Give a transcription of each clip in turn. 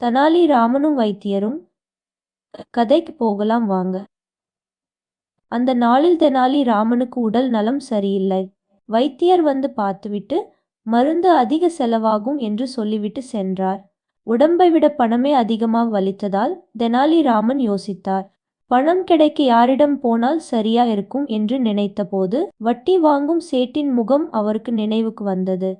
தெனாலி ராமனும் வைத்தியரும் கதைக்கு போகலாம் வாங்க. அந்த நாளில் தெனாலி ராமனுக்கு உடல் நலம் சரியில்லை. வைத்தியர் வந்து பார்த்துவிட்டு மருந்து அதிக செலவாகும் என்று சொல்லிவிட்டு சென்றார். உடம்பை விட பணமே அதிகமாக வலித்ததால் தெனாலி ராமன் யோசித்தார். பணம் கிடைக்க யாரிடம் போனால் சரியா இருக்கும் என்று நினைத்தபோது வட்டி வாங்கும் சேட்டின் முகம் அவருக்கு நினைவுக்கு வந்தது.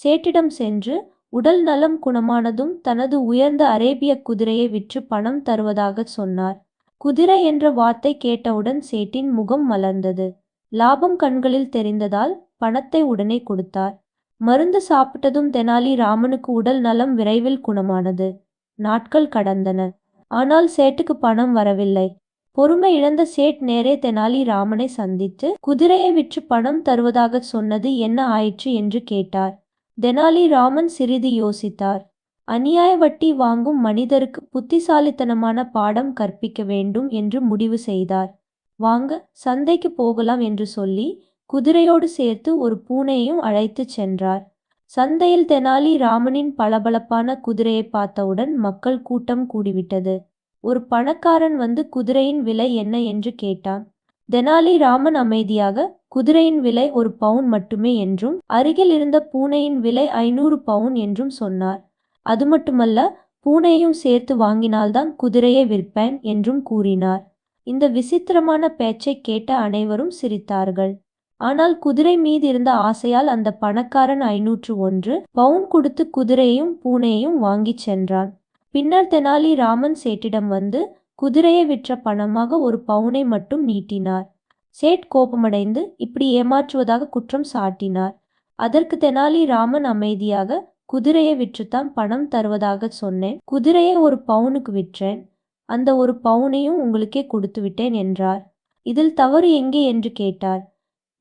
சேட்டிடம் சென்று உடல் நலம் குணமானதும் தனது உயர்ந்த அரேபிய குதிரையை விற்று பணம் தருவதாக சொன்னார். குதிரை என்ற வார்த்தை கேட்டவுடன் சேட்டின் முகம் மலர்ந்தது. லாபம் கண்களில் தெரிந்ததால் பணத்தை உடனே கொடுத்தார். மருந்து சாப்பிட்டதும் தெனாலி ராமனுக்கு உடல் நலம் விரைவில் குணமானது. நாட்கள் கடந்தன. ஆனால் சேட்டுக்கு பணம் வரவில்லை. பொறுமை இழந்த சேட் நேரே தெனாலி ராமனை சந்தித்து குதிரையை விற்று பணம் தருவதாக சொன்னது என்ன ஆயிற்று என்று கேட்டார். தெனாலி ராமன் சிறிது யோசித்தார். அநியாய வட்டி வாங்கும் மனிதருக்கு புத்திசாலித்தனமான பாடம் கற்பிக்க வேண்டும் என்று முடிவு செய்தார். வாங்க சந்தைக்கு போகலாம் என்று சொல்லி குதிரையோடு சேர்த்து ஒரு பூனையையும் அழைத்துச் சென்றார். சந்தையில் தெனாலி ராமனின் பளபளப்பான குதிரையை பார்த்தவுடன் மக்கள் கூட்டம் கூடிவிட்டது. ஒரு பணக்காரன் வந்து குதிரையின் விலை என்ன என்று கேட்டான். தெனாலி ராமன் அமைதியாக குதிரையின் விலை ஒரு பவுன் மட்டுமே என்றும் அருகில் இருந்த பூனையின் விலை ஐநூறு பவுன் என்றும் சொன்னார். அது மட்டுமல்ல பூனையும் சேர்த்து வாங்கினால்தான் குதிரையை விற்பேன் என்றும் கூறினார். இந்த விசித்திரமான பேச்சை கேட்ட அனைவரும் சிரித்தார்கள். ஆனால் குதிரை மீது இருந்த ஆசையால் அந்த பணக்காரன் ஐநூற்று ஒன்று பவுன் கொடுத்து குதிரையும் பூனையையும் வாங்கிச் சென்றான். பின்னர் தெனாலி ராமன் சேட்டிடம் வந்து குதிரையை விற்ற பணமாக ஒரு பவுனை மட்டும் நீட்டினார். சேட் கோபமடைந்து இப்படி ஏமாற்றுவதாக குற்றம் சாட்டினார். அதற்கு தெனாலி ராமன் அமைதியாக குதிரையை விற்றுத்தான் பணம் தருவதாக சொன்னேன். குதிரையை ஒரு பவுனுக்கு விற்றேன். அந்த ஒரு பவுனையும் உங்களுக்கே கொடுத்து விட்டேன் என்றார். இதில் தவறு எங்கே என்று கேட்டார்.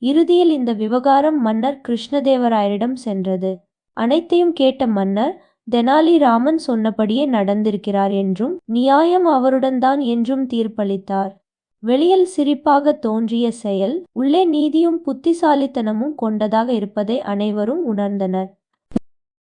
இறுதியில் இந்த விவகாரம் மன்னர் கிருஷ்ணதேவராயரிடம் சென்றது. அனைத்தையும் கேட்ட மன்னர் தெனாலி ராமன் சொன்னபடியே நடந்திருக்கிறார் என்றும் நியாயம் அவருடன் தான் என்றும் தீர்ப்பளித்தார். வெளியில் சிரிப்பாக தோன்றிய செயல் உள்ளே நீதியும் புத்திசாலித்தனமும் கொண்டதாக இருப்பதை அனைவரும் உணர்ந்தனர்.